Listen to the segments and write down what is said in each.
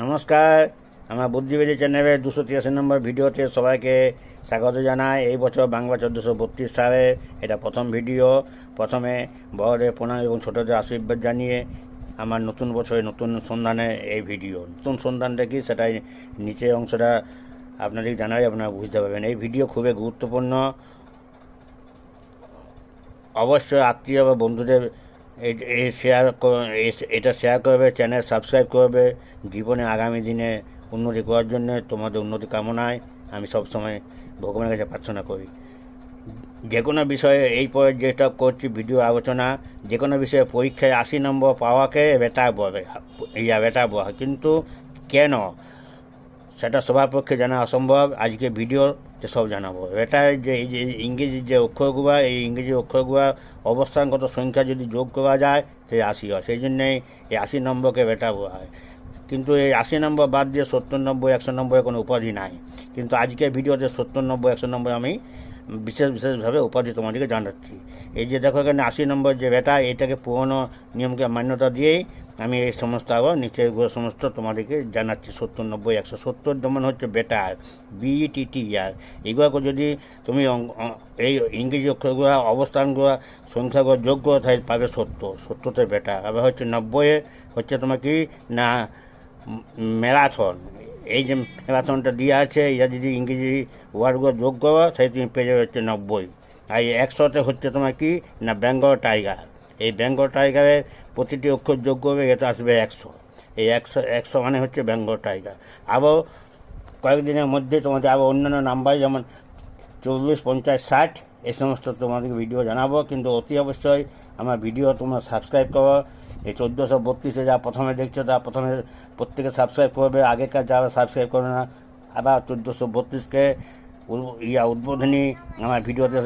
নমস্কার। আমার বুদ্ধিবেদী চ্যানেলের দুশো তিরাশি নম্বর ভিডিওতে সবাইকে স্বাগত জানাই। এই বছর বাংলা চোদ্দোশো বত্রিশ সালে এটা প্রথম ভিডিও। প্রথমে বড়দের প্রণাম এবং ছোটদের আশীর্বাদ জানিয়ে আমার নতুন বছরে নতুন সন্ধানে এই ভিডিও। নতুন সন্ধানটা কি সেটাই নিচে অংশটা আপনাদের জানাই আপনারা বুঝতে পারবেন। এই ভিডিও খুবই গুরুত্বপূর্ণ। অবশ্যই আত্মীয় বা বন্ধুদের এই- শেয়ার এটা শেয়ার করবে চ্যানেল সাবস্ক্রাইব করবে। জীবনে, আগামী দিনে উন্নতি করার জন্য তোমাদের উন্নতি কামনায় আমি সবসময় ভগবানের কাছে প্রার্থনা করি। যে কোনো বিষয়ে এই পরে যেটা করছি ভিডিও আলোচনা যে কোনো বিষয়ে পরীক্ষায় আশি নম্বর পাওয়াকে বেটা বলে, ইয়া বেটা বলা। কিন্তু কেন? সেটা সবার পক্ষে জানা অসম্ভব। আজকে ভিডিওতে সব জানাব। এটা যে, এই যে ইংরেজি যে অক্ষরগুলো এই ইংরেজি অক্ষরগুলো অবস্থানগত সংখ্যা যদি যোগ করা যায় সেই আশি হয়। সেই জন্যেই এই আশি নম্বরকে বেটা বলা হয়। কিন্তু এই আশি নম্বর বাদ দিয়ে সত্তর নব্বই, একশো নব্বই কোনো উপাধি নাই। কিন্তু আজকে ভিডিওতে সত্তর নব্বই, একশো নম্বর আমি বিশেষ, বিশেষভাবে উপাধি তোমাদেরকে জানাচ্ছি। এই যে দেখো এখানে আশি নম্বর যে বেটা এটাকে পুরনো নিয়মকে মান্যতা দিয়েই আমি এই সমস্ত আবার নিচে সমস্ত তোমাদেরকে জানাচ্ছি, সত্তর, নব্বই, একশো সত্তর, যেমন হচ্ছে বেটার বিটিটি আর। এগুলোকে যদি তুমি এই ইংরেজি অক্ষরগুলো, অবস্থানগুলো, সংখ্যাগুলো যোগ্য তাই পাবে সত্তর। সত্তরতে বেটার আবার হচ্ছে নব্বইয়ে হচ্ছে তোমার কি? না ম্যারাথন এই যে ম্যারাথনটা দিয়ে আছে এটা যদি ইংরেজি ওয়ার্ডগুলো যোগ করো সেই তুমি পেয়ে যাবে হচ্ছে নব্বই। আর একশোতে হচ্ছে তোমার কি? না বেঙ্গল টাইগার এই বেঙ্গল টাইগারের প্রতিটি অক্ষর যোগ করবে এটা আসবে একশো। এই একশো একশো মানে হচ্ছে বেঙ্গল টাইগার। আবার কয়েকদিনের মধ্যে তোমাদের আবার অন্যান্য নাম্বার যেমন চল্লিশ, পঞ্চাশ, ষাট, এই সমস্ত তোমাদেরকে ভিডিও জানাব। কিন্তু অতি অবশ্যই আমার ভিডিও তোমরা সাবস্ক্রাইব করো। এই চোদ্দোশো বত্রিশে যা প্রথমে দেখছ, তা প্রথমে প্রত্যেকে সাবস্ক্রাইব করবে। আগেকার যারা সাবস্ক্রাইব করে না, আবার চোদ্দোশো বত্রিশকে ইয়া উদ্বোধনী আমার ভিডিওতে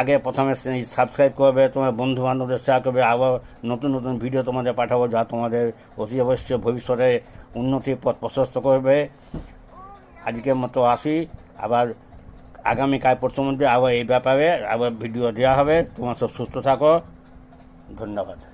আগে প্রথমে সাবস্ক্রাইব করবে, তোমার বন্ধু বান্ধবদের শেয়ার করবে, আবার নতুন নতুন ভিডিও তোমাদের পাঠাবো যা তোমাদের অতি অবশ্যই ভবিষ্যতে উন্নতির পথ প্রশস্ত করবে। আজকের মতো আসি, আবার আগামীকাল পরশু মধ্যে আবার এই ব্যাপারে আবার ভিডিও দেওয়া হবে। তোমার সব সুস্থ থাকো। ধন্যবাদ।